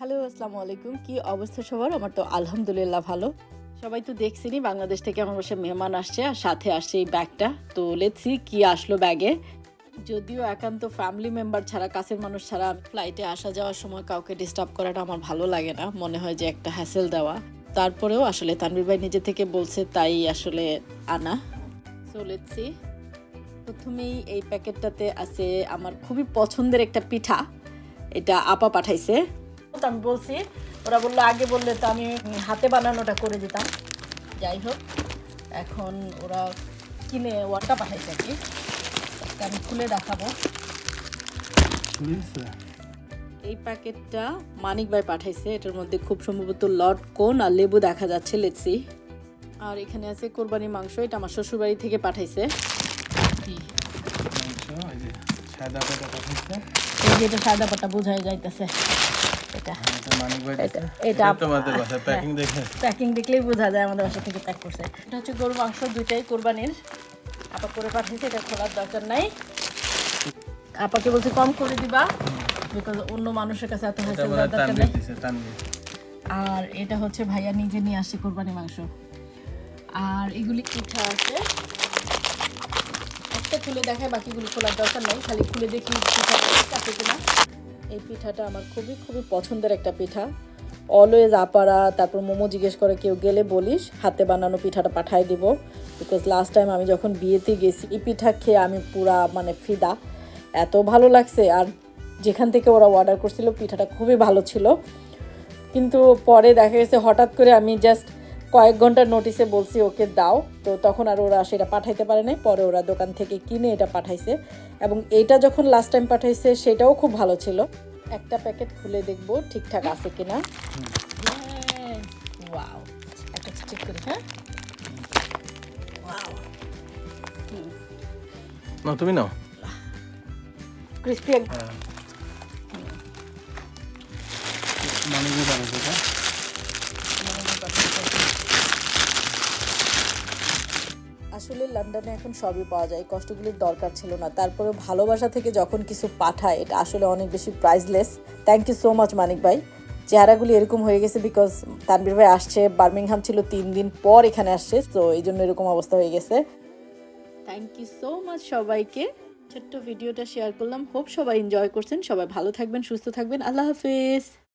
Hello, আসসালামু আলাইকুম। কি অবস্থা সবার? আমার তো আলহামদুলিল্লাহ ভালো। সবাই তো দেখছিনি বাংলাদেশ থেকে আমার বাসায় মেহমান আসছে আর সাথে আসছে এই ব্যাগটা। তো লেটসি কি আসলো ব্যাগে। যদিও একান্ত ফ্যামিলি মেম্বার ছাড়া, কাছের মানুষ ছাড়া ফ্লাইটে আসা যাওয়ার সময় কাউকে ডিস্টার্ব করাটা আমার ভালো লাগে না। মনে হয় যে একটা হ্যাসেল দেওয়া। তারপরেও আসলে তানভীর ভাই নিজে থেকে বলছে তাই আসলে আনা। সো লেটসি প্রথমেই এই প্যাকেটটাতে আছে আমার খুবই পছন্দের একটা পিঠা। এটা আপা পাঠাইছে। আমি বলছি ওরা বলল আগে বললে তো আমি হাতে বানানোটা করে দিতাম। যাই হোক এখন ওরা কিনে ওয়াটা পাঠাইছে আর কি। আমি খুলে দেখাবো। এই প্যাকেটটা মানিক ভাই পাঠাইছে এটার মধ্যে খুব সম্ভবত লট কোন আর লেবু দেখা যাচ্ছে লেটসি আর এখানে আছে কোরবানি মাংস এটা আমার শ্বশুরবাড়ি থেকে পাঠাইছে। এই যে এটা সাদা পাতা বোঝাই যাইতেছে। এটা। এটা মানিক ভাই এটা দিছে। এটা এটা তোমাদের বাসা প্যাকিং দেখে। প্যাকিং দেখলেই বোঝা যায় আমাদের বাসা থেকে প্যাক করছে। এটা হচ্ছে গরু মাংস দুইটাই কোরবানির। আপা করে পাঠিয়েছে এটা খোলার দরকার নাই। আপাকে বলছে কম করে দিবা বিকজ অন্য মানুষের কাছে এত এটা দরকার নেই। আর এটা হচ্ছে ভাইয়া নিজে নিয়ে আসছে কোরবানি মাংস। আর এগুলি পিঠা আছে। একটা খুলে দেখায় বাকিগুলো খোলার দরকার নাই খালি খুলে দেখি পিঠা কিনা। এই পিঠাটা আমার খুবই খুবই পছন্দের একটা পিঠা। অলওয়েজ আপারা, তারপর মোমো জিজ্ঞেস করে কেউ গেলে বলিস, হাতে বানানো পিঠাটা পাঠাই দিব। বিকজ লাস্ট টাইম আমি যখন বিয়েতে গেছি, এই পিঠা খেয়ে আমি পুরা মানে ফিদা। এত ভালো লাগছে, আর যেখান থেকে ওরা অর্ডার করছিল, পিঠাটা খুবই ভালো ছিল। কিন্তু পরে দেখা গেছে হঠাৎ করে আমি জাস্ট কয়েক ঘণ্টার নোটিসে বলছি ওকে দাও। তো তখন আর ওরা সেটা পাঠাইতে পারে নাই। পরে ওরা দোকান থেকে কিনে এটা পাঠাইছে। এবং এটা যখন লাস্ট টাইম পাঠাইছে সেটাও খুব ভালো ছিল। একটা প্যাকেট খুলে দেখব ঠিকঠাক আছে কিনা। ওয়াও একটা চেক করি হ্যাঁ? ওয়াও না তুমি নাও। ক্রিস্পি হ্যাঁ। আসলে লন্ডনে এখন সবই পাওয়া যায় কষ্টগুলির দরকার ছিল না। তারপরে ভালোবাসা থেকে যখন কিছু পাঠায়, এটা আসলে অনেক বেশি priceless thank you so much Manik ভাই। চেহারাগুলি এরকম হয়ে গেছে বিকজ তানবীর ভাই আসছে, বার্মিংহাম ছিল তিন দিন পর এখানে আসছে, তো এই জন্য এরকম অবস্থা হয়ে গেছে। থ্যাংক ইউ সো মাচ সবাইকে। ছোট্ট ভিডিওটা শেয়ার করলাম। হোপ সবাই এনজয় করছেন। সবাই ভালো থাকবেন, সুস্থ থাকবেন। আল্লাহ হাফিজ।